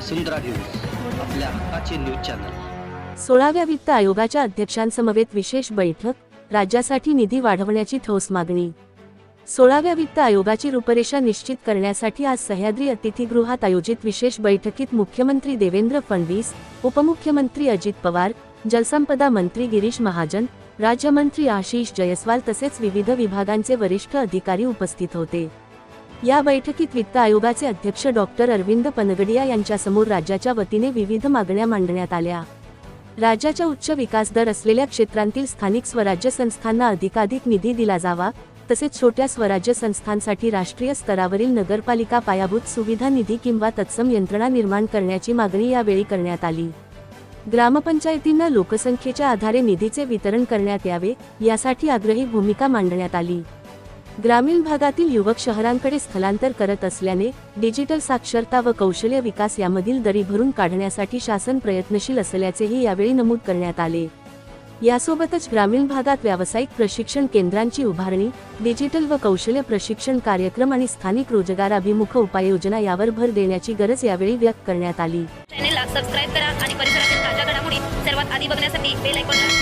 वसुंधरा news आपल्या हक्काचे news channel. सोळाव्या वित्त आयोगाच्या अध्यक्षांसमवेत विशेष बैठक राज्यासाठी निधी वाढवण्याची ठोस मागणी. सोळाव्या वित्त आयोगाची रूपरेषा निश्चित करण्यासाठी आज सह्याद्री अतिथीगृहात आयोजित विशेष बैठकीत मुख्यमंत्री देवेंद्र फडणवीस उपमुख्यमंत्री अजित पवार जलसंपदा मंत्री गिरीश महाजन राज्यमंत्री आशिष जयस्वाल तसेच विविध विभागांचे वरिष्ठ अधिकारी उपस्थित होते. या बैठकीत वित्त आयोगाचे अध्यक्ष डॉक्टर अरविंद पनगडिया यांच्यासमोर राज्याच्या वतीने विविध मागण्या मांडण्यात आल्या. राज्याच्या उच्च विकास दर असलेल्या क्षेत्रांतील स्थानिक स्वराज्य संस्थांना अधिकाधिक निधी दिला जावा तसेच छोट्या स्वराज्य संस्थांसाठी राष्ट्रीय स्तरावरील नगरपालिका पायाभूत सुविधा निधी किंवा तत्सम यंत्रणा निर्माण करण्याची मागणी यावेळी करण्यात आली. ग्रामपंचायतींना लोकसंख्येच्या आधारे निधीचे वितरण करण्यात यावे यासाठी आग्रही भूमिका मांडण्यात आली. ग्रामीण भागातील युवक शहरांकडे स्थलांतर करत असल्याने डिजिटल साक्षरता व कौशल्य विकास यामधील दरी भरून काढण्यासाठी शासन प्रयत्नशील असल्याचेही यावेळी नमूद करण्यात आले. यासोबतच ग्रामीण भागात व्यावसायिक प्रशिक्षण केंद्रांची उभारणी डिजिटल व कौशल्य प्रशिक्षण कार्यक्रम आणि स्थानिक रोजगाराभिमुख उपाययोजना यावर भर देण्याची गरज यावेळी व्यक्त करण्यात आली. चॅनेलला सबस्क्राईब करा आणि परिसरातील ताज्या घडामोडी सर्वात आधी बघण्यासाठी बेल आयकॉनला